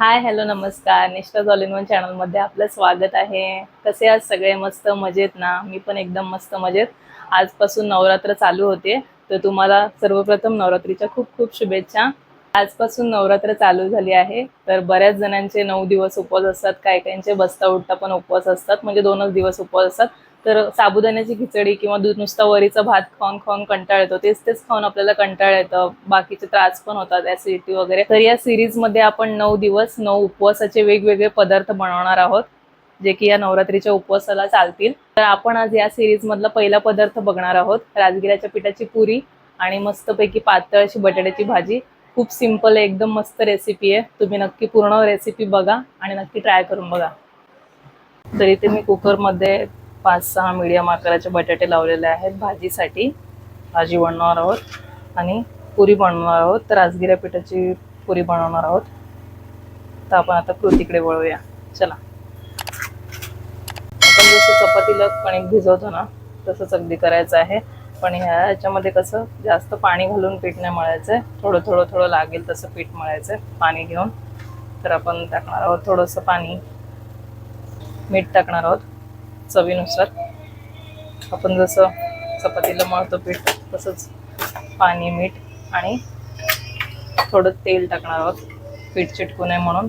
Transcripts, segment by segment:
Hi hello नमस्कार. निष्ठा all one चॅनलमध्ये आपलं स्वागत आहे. कसे आज सगळे? मस्त मजेत ना? मी पण एकदम मस्त मजेत. आजपासून नवरात्र चालू होते. तर तुम्हाला सर्वप्रथम नवरात्रीच्या खूप खूप शुभेच्छा. आजपासून नवरात्र चालू झाली आहे. तर बऱ्याच जणांचे नऊ दिवस उपवास असतात. काही काहींचे बसता उठता पण उपवास असतात. म्हणजे दोनच दिवस उपवास असतात. तर साबुदाण्याची खिचडी किंवा दूध नुसता वरीचा भात खाऊन खाऊन कंटाळ येतो. तेच तेच खाऊन आपल्याला कंटाळ येतं. बाकीचे त्रास पण होतात ऍसिडिटी वगैरे. तर या सिरीजमध्ये आपण नऊ दिवस नऊ उपवासाचे वेगवेगळे पदार्थ बनवणार आहोत जे की या नवरात्रीच्या उपवासाला चालतील. तर आपण आज या सिरीज मधला पहिला पदार्थ बघणार आहोत राजगिराच्या पिठाची पुरी आणि मस्तपैकी पातळ अशी बटाट्याची भाजी. खूप सिंपल एकदम मस्त रेसिपी आहे. तुम्ही नक्की पूर्ण रेसिपी बघा आणि नक्की ट्राय करून बघा. तर इथे मी कुकरमध्ये पाच सहा मीडियम आकाराचे बटाटे लावलेले आहेत. भाजीसाठी भाजी बनवणार आहोत आणि पुरी बनवणार आहोत. तर राजगिऱ्या पिठाची पुरी बनवणार आहोत. तर आपण आता कृतीकडे वळूया. चला. आपण जसं चपातीला कणिक भिजवतो ना तसंच अगदी करायचं आहे. पण ह्या ह्याच्यामध्ये कसं जास्त पाणी घालून पीठ नाही मळायचं आहे थोडं थोडं थोडं लागेल तसं पीठ मळायचं आहे पाणी घेऊन. तर आपण टाकणार आहोत थोडंसं पाणी. मीठ टाकणार आहोत. चवीनुसार. आपण जसं चपातीला मळतो पीठ तसंच पाणी मीठ आणि थोडं तेल टाकणार आहोत. पीठ चिटकू नये म्हणून.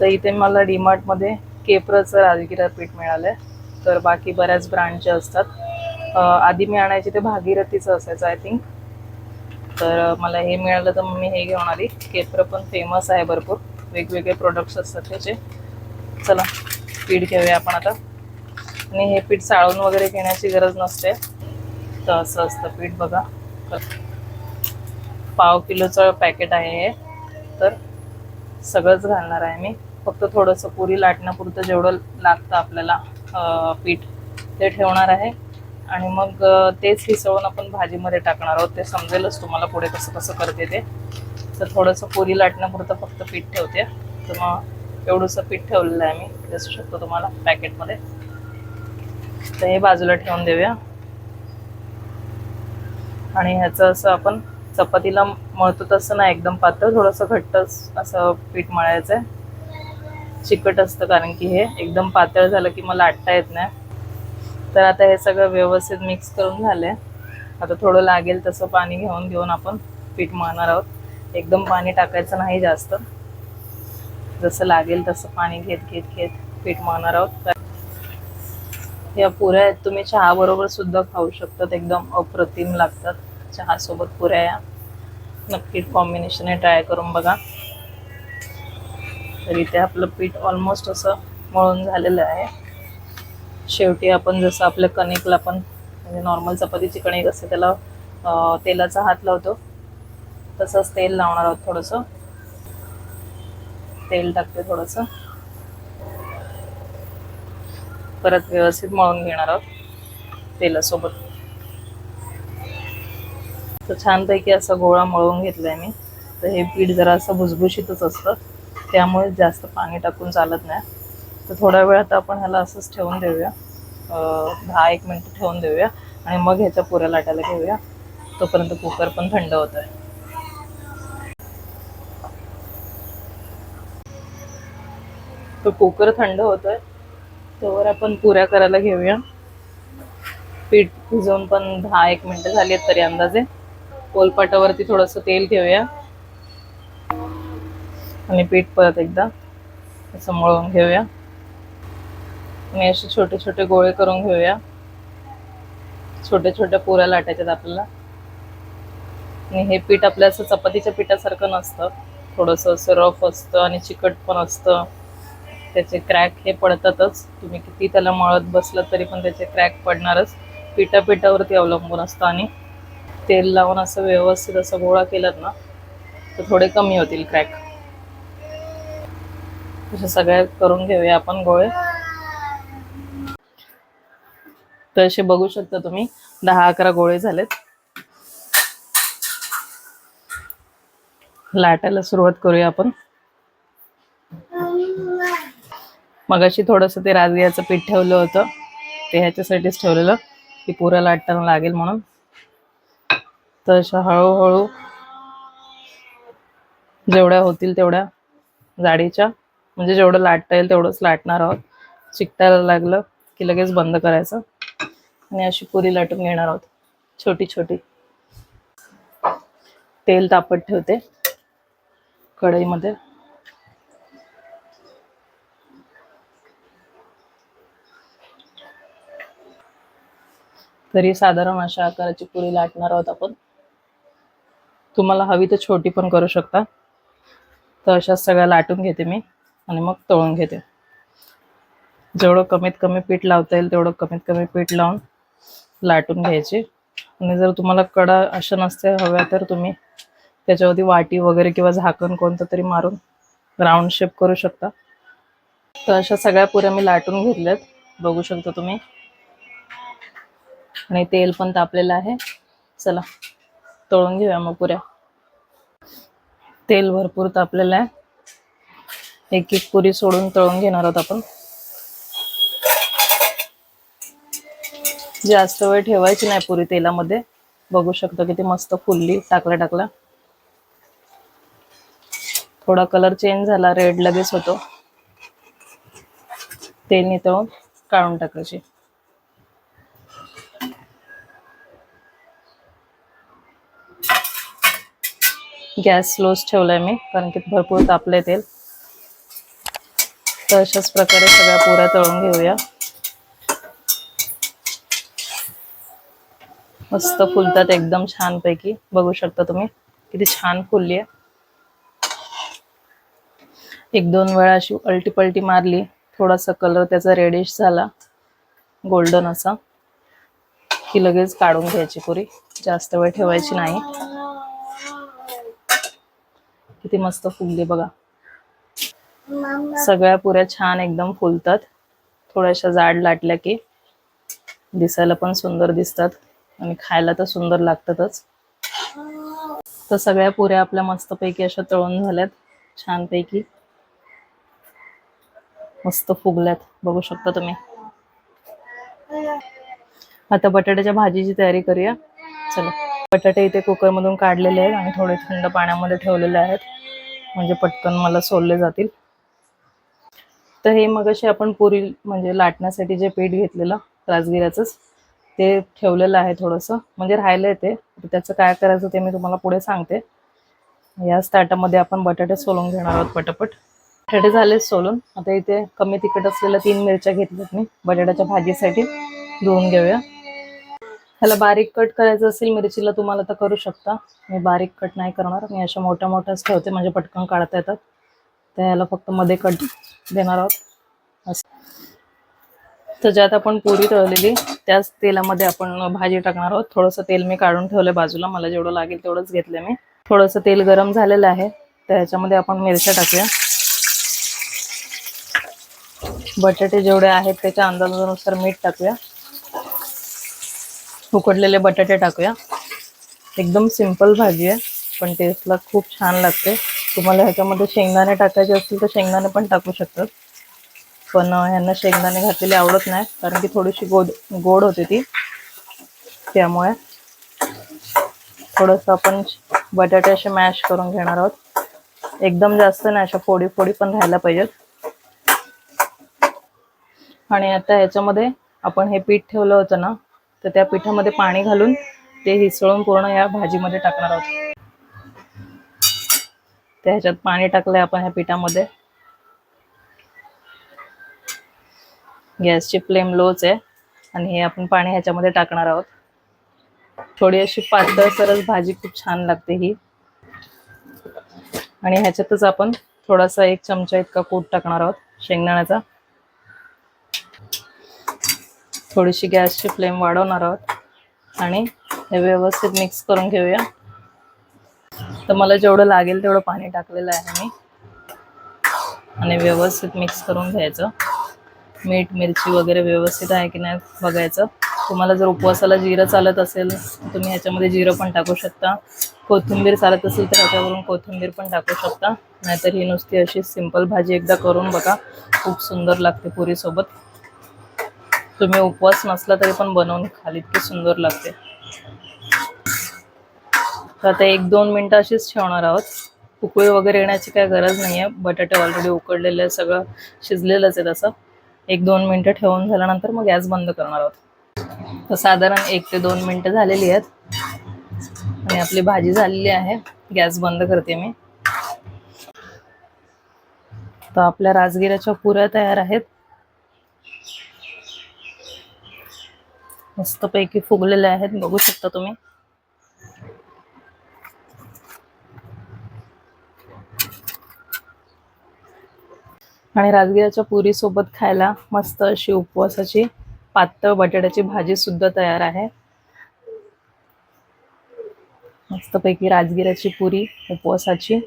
तर इथे मला डीमार्टमध्ये केप्रचं राजगिरा पीठ मिळालं आहे तर बाकी बऱ्याच ब्रँडचे असतात. आधी मी आणायचे ते भागीरथीचं असायचं आय थिंक. तर मला हे मिळालं तर मी हे घेऊन आली. केपर पण फेमस आहे भरपूर. वेगवेगळे प्रोडक्ट्स असतात त्याचे. चला पीठ घेऊया आपण आता. आणि हे पीठ चाळून वगैरे घेण्याची गरज नसते. तर असं असतं पीठ बघा. पाव किलोचं पॅकेट आहे हे. तर सगळंच घालणार आहे मी. फक्त थोडंसं पुरी लाटण्यापुरतं जेवढं लागतं आपल्याला पीठ ते ठेवणार आहे. आणि मग तेच हिसळून आपण भाजीमध्ये टाकणार आहोत. ते समजेलच तुम्हाला पुढे कसं कसं करते ते. तर थोडंसं पुरी लाटण्यापुरतं फक्त पीठ ठेवते. तर मग एवढंसं पीठ ठेवलेलं आहे मी. दिसू शकतो तुम्हाला पॅकेटमध्ये. तर हे बाजूला ठेवून देऊया. आणि ह्याचं असं आपण चपातीला मळतो तसं नाही एकदम पातळ थोडंसं घट्ट असं पीठ मळायचं आहे चिकट असतं कारण की हे एकदम पातळ झालं की मला आटता येत नाही. तर आता हे सगळं व्यवस्थित मिक्स करून झालंय. आता थोडं लागेल तसं पाणी घेऊन घेऊन आपण पीठ मळणार आहोत. एकदम पाणी टाकायचं नाही जास्त. जसं लागेल तसं पाणी घेत घेत घेत पीठ मळणार आहोत. या पुऱ्या आहेत तुम्ही चहा बरोबर सुद्धा खाऊ शकतात. एकदम अप्रतिम लागतात चहा सोबत पुऱ्या या. नक्की कॉम्बिनेशन ट्राय करून बघा. तर इथे आपलं पीठ ऑलमोस्ट असं मळून झालेलं आहे. शेवटी आपण जसं आपल्या कणिकला पण म्हणजे नॉर्मल चपातीची कणिक असते त्याला तेलाचा हात लावतो. तसंच तेल लावणार आहोत थोडंसं. तेल टाकते थोडंसं. परत व्यवस्थित मळून घेणार आहोत तेलासोबत. तर छानपैकी असा गोळा मळून घेतलाय मी. तर हे पीठ जरा असं भुसभुशीतच असतं. त्यामुळे जास्त पाणी टाकून चालत नाही. तर थोड्या वेळ आता आपण ह्याला असंच ठेवून देऊया. दहा एक मिनटं ठेवून देऊया. आणि मग ह्याच्या पुऱ्या लाटायला घेऊया. तोपर्यंत कुकर पण थंड होत आहे तो कुकर थंड होतोय. त्यावर आपण पुऱ्या करायला घेऊया. पीठ भिजवून पण दहा एक मिनिटं झाली आहेत तरी अंदाजे. पोलपाटावरती थोडंसं तेल घेऊया. आणि पीठ परत एकदा असं मळून घेऊया. आणि असे छोटे छोटे गोळे करून घेऊया. छोट्या छोट्या पुऱ्या लाटायच्यात आपल्याला. आणि हे पीठ आपल्या असं चपातीच्या पिठासारखं नसतं. थोडंसं असं रफ असतं आणि चिकट पण असतं. त्याचे क्रॅक हे पडतातच. तुम्ही किती त्याला मळत बसलं तरी पण त्याचे क्रॅक पडणारच. पिठा पिठावरती अवलंबून असतं आणि तेल लावून असं व्यवस्थित असं गोळा केलात ना तर थोडे कमी होतील क्रॅक. अशा सगळ्या करून घेऊया आपण गोळे. तर असे बघू शकता तुम्ही दहा अकरा गोळे झालेत. लाटायला सुरुवात करूया आपण. मगाशी थोडंसं ते राजगिराचं पीठ ठेवलं होतं. ते ह्याच्यासाठीच ठेवलेलं. की पुऱ्या लाटताना लागेल म्हणून. तर अशा हळूहळू जेवढ्या होतील तेवढ्या जाडीच्या म्हणजे जेवढं लाटता येईल तेवढंच लाटणार आहोत. चिकटायला लागलं की लगेच बंद करायचं. आणि अशी पुरी लाटून घेणार आहोत. छोटी छोटी. तेल तापत ठेवते. कढईमध्ये. तरी साधारण अशा आकाराची पुरी लाटणार आहोत आपण तुम्हाला हवी तर छोटी पण करू शकता. तर अशा सगळ्या लाटून घेते मी आणि मग तळून घेते. जेवढं कमीत कमी पीठ लावता येईल तेवढं कमीत कमी पीठ लावून लाटून घ्यायची. आणि जर तुम्हाला कडा अशा नसते हव्या तर तुम्ही त्याच्यावरती वाटी वगैरे किंवा झाकण कोणतं तरी मारून राऊंड शेप करू शकता. तर अशा सगळ्या पुऱ्या मी लाटून घेतल्यात. बघू शकता तुम्ही. आणि तेल पण तापलेलं आहे. चला तळून घेऊया मग पुऱ्या. तेल भरपूर तापलेलं आहे. एक एक पुरी सोडून तळून घेणार आहोत आपण. जास्त वेळ ठेवायची नाही पुरी तेलामध्ये. बघू शकतो किती मस्त फुलली टाकल्या टाकल्या. थोडा कलर चेंज झाला रेड लगेच होतो. तेल नितळून काढून टाकायची. गॅस स्लोच ठेवलाय मी कारण की भरपूर तापले तेल. तर अशाच प्रकारे सगळ्या पुऱ्या तळून घेऊया. मस्त फुलतात एकदम छान पैकी बघू शकता तुम्ही किती छान फुलली आहे एक दोन वेळा अशी अल्टी पलटी मारली थोडासा कलर त्याचा रेडिश झाला गोल्डन असा की लगेच काढून घ्यायची पुरी. जास्त वेळ ठेवायची नाही. किती मस्त फुलली बघा. सगळ्या पुऱ्या छान एकदम फुलतात. थोड्याशा जाड लाटल्या की दिसायला पण सुंदर दिसतात. आणि खायला तर सुंदर लागतातच. तर सगळ्या पुऱ्या आपल्या मस्तपैकी अशा तळून झाल्यात. छानपैकी. मस्त फुगल्यात. बघू शकता तुम्ही. आता बटाट्याच्या भाजीची तयारी करूया. चला. बटाटे इथे कुकरमधून काढलेले आहेत आणि थोडे थंड पाण्यामध्ये ठेवलेले आहेत. म्हणजे पटकन मला सोलले जातील. तर हे मग असे आपण पुरी म्हणजे लाटण्यासाठी जे पीठ घेतलेलं राजगिऱ्याचंच ते ठेवलेलं आहे थोडंसं. म्हणजे राहिलं आहे ते त्याचं काय करायचं ते मी तुम्हाला पुढे सांगते. याच ताटामध्ये आपण बटाटे सोलून घेणार आहोत पटापट. बटाटे झाले सोलून. आता इथे कमी तिखट असलेल्या तीन मिरच्या घेतल्यात मी. बटाट्याच्या भाजीसाठी धुवून घेऊया. ह्याला बारीक कट करायचं असेल मिरचीला तुम्हाला तर करू शकता. मी बारीक कट नाही करणार. मी अशा मोठ्या मोठ्याच ठेवते. म्हणजे पटकन काढता येतात. तर ह्याला फक्त मध्ये कट देणार आहोत. असं. तर ज्यात आपण पुरी तळलेली त्याच तेलामध्ये आपण भाजी टाकणार आहोत. थोडंसं तेल मी काढून ठेवलं बाजूला. मला जेवढं लागेल तेवढंच घेतलं मी. थोडंसं तेल गरम झालेलं आहे. तर ह्याच्यामध्ये आपण मिरच्या टाकूया. बटाटे जेवढे आहेत त्याच्या अंदाजानुसार मीठ टाकूया. उकडलेले बटाटे टाकूया. एकदम सिंपल भाजी आहे पण टेस्टला खूप छान लागते. तुम्हाला ह्याच्यामध्ये शेंगदाणे टाकायचे असतील तर शेंगदाणे पण टाकू शकतात. पण ह्यांना शेंगदाणे घातलेले आवडत नाही कारण की थोडीशी गोड गोड होते ती. त्यामुळे थोडंसं आपण बटाटे असे मॅश करून घेणार आहोत. एकदम जास्त नाही अशा फोडी फोडी पण राहायला पाहिजेत. आणि आता ह्याच्यामध्ये आपण हे पीठ ठेवलं होतं ना तर त्या पिठामध्ये पाणी घालून ते हिसळून पूर्ण या भाजीमध्ये टाकणार आहोत. त्या ह्याच्यात पाणी टाकलंय आपण ह्या पिठामध्ये. गॅसची फ्लेम लोच आहे आणि हे आपण पाणी ह्याच्यामध्ये टाकणार आहोत. थोडी अशी पातळ सरस भाजी खूप छान लागते ही. आणि ह्याच्यातच आपण थोडासा एक चमचा इतका कूट टाकणार आहोत शेंगदाण्याचा. थोडीशी गॅसची फ्लेम वाढवणार आहोत. आणि हे व्यवस्थित मिक्स करून घेऊया. तर मला जेवढं लागेल तेवढं पाणी टाकलेलं आहे मी. आणि व्यवस्थित मिक्स करून घ्यायचं. मीठ मिरची वगैरे व्यवस्थित आहे की नाही बघायचं. तुम्हाला जर उपवासाला जिरं चालत असेल तुम्ही ह्याच्यामध्ये जिरं पण टाकू शकता. कोथिंबीर चालत असेल तर ह्याच्यावरून कोथिंबीर पण टाकू शकता. नाहीतर ही नुसती अशी सिंपल भाजी एकदा करून बघा. खूप सुंदर लागते पुरीसोबत. तुम्ही उपवास नसला तरी पण बनवून खाल इतकी सुंदर लागते. तर आता एक दोन मिनटं अशीच ठेवणार आहोत. उकळी वगैरे येण्याची काही गरज नाही आहे बटाटे ऑलरेडी उकडलेले आहे, सगळं शिजलेलंच आहे तसं. एक दोन मिनटं ठेवून झाल्यानंतर मग गॅस बंद करणार आहोत. तर साधारण एक ते दोन मिनटं झालेली आहेत. आणि आपली भाजी झालेली आहे. गॅस बंद करते मी. तर आपल्या राजगिऱ्याच्या पुऱ्या तयार आहेत. मस्तपैकी फुगलेले आहेत. बघू शकता तुम्ही. आणि राजगिराच्या पुरी सोबत खायला मस्त अशी उपवासाची पातळ बटाट्याची भाजी सुद्धा तयार आहे. मस्तपैकी राजगिराची पुरी उपवासाची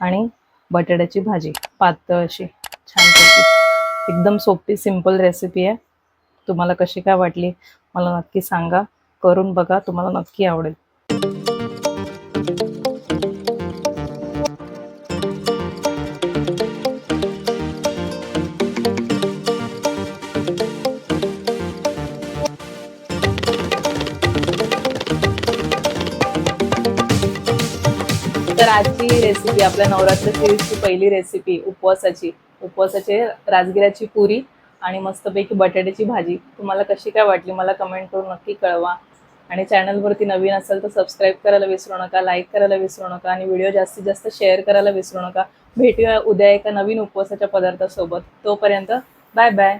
आणि बटाट्याची भाजी. पातळ अशी छानपैकी एकदम सोपी सिंपल रेसिपी आहे. तुम्हाला कशी काय वाटली मला नक्की सांगा. करून बघा तुम्हाला नक्की आवडेल. तर आजची रेसिपी आपल्या नवरात्र सिरीजची पहिली रेसिपी उपवासाची. उपवासाची राजगिराची पुरी आणि मस्तपैकी बटाट्याची भाजी. तुम्हाला कशी काय वाटली मला कमेंट करून नक्की कळवा. आणि चॅनलवरती नवीन असेल तर सबस्क्राईब करायला विसरू नका लाईक करायला विसरू नका आणि व्हिडिओ जास्तीत जास्त शेअर करायला विसरू नका. भेटूया उद्या एका नवीन उपवासाच्या पदार्थासोबत. तोपर्यंत बाय बाय